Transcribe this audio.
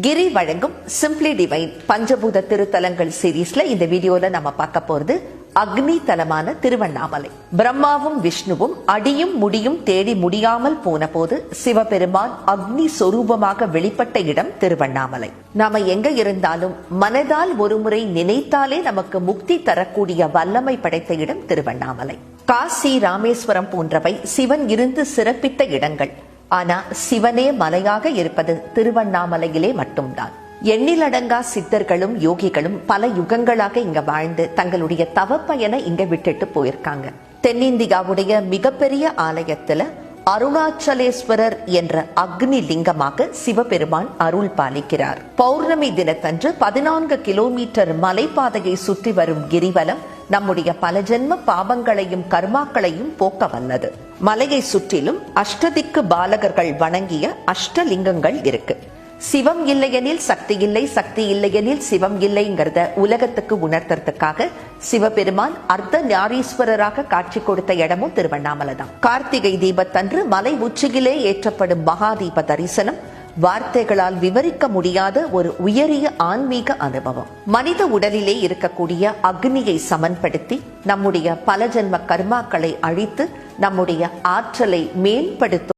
கிரி வழங்கும் simply divine பஞ்சபூத திருத்தலங்கள் சீரீஸ்ல இந்த வீடியோல நம்ம பார்க்க போறது அக்னி தலமான திருவண்ணாமலை. பிரம்மாவும் விஷ்ணுவும் அடியும் முடியும் தேடி முடியாமல் போன போது சிவபெருமான் அக்னி சொரூபமாக வெளிப்பட்ட இடம் திருவண்ணாமலை. நாம எங்க இருந்தாலும் மனதால் ஒருமுறை நினைத்தாலே நமக்கு முக்தி தரக்கூடிய வல்லமை படைத்த இடம் திருவண்ணாமலை. காசி ராமேஸ்வரம் போன்றவை சிவன் இருந்து சிறப்பித்த இடங்கள். ஆனா சிவனே மலையாக இருப்பது திருவண்ணாமலையிலே மட்டும்தான். எண்ணிலடங்கா சித்தர்களும் யோகிகளும் பல யுகங்களாக இங்க வாழ்ந்து தங்களுடைய தவப்பயனை இங்க விட்டுட்டு போயிருக்காங்க. தென்னிந்தியாவுடைய மிகப்பெரிய ஆலயத்துல அருணாச்சலேஸ்வரர் என்ற அக்னி லிங்கமாக சிவபெருமான் அருள் பாலிக்கிறார். பௌர்ணமி தினத்தன்று பதினான்கு கிலோமீட்டர் மலைப்பாதையை சுற்றி வரும் கிரிவலம் நம்முடைய பல ஜென்ம பாவங்களையும் கர்மாக்களையும் போக்க வல்லது. மலையை சுற்றிலும் அஷ்டதிக்கு பாலகர்கள் வணங்கிய அஷ்டலிங்கங்கள் இருக்கு. சிவம் இல்லையெனில் சக்தி இல்லை சக்தி இல்லையெனில் சிவம் இல்லைங்கிறத உலகத்துக்கு உணர்த்துறதுக்காக சிவபெருமான் அர்த்த ஞாரீஸ்வரராக காட்சி கொடுத்த இடமும் திருவண்ணாமலை தான் கார்த்திகை தீபத்தன்று மலை உச்சியிலே ஏற்றப்படும் மகாதீப தரிசனம் வார்த்தைகளால் விவரிக்க முடியாத ஒரு உயரிய ஆன்மீக அனுபவம். மனித உடலிலே இருக்கக்கூடிய அக்னியை சமன்படுத்தி நம்முடைய பல ஜென்ம கர்மாக்களை அழித்து நம்முடைய ஆற்றலை மேம்படுத்தும்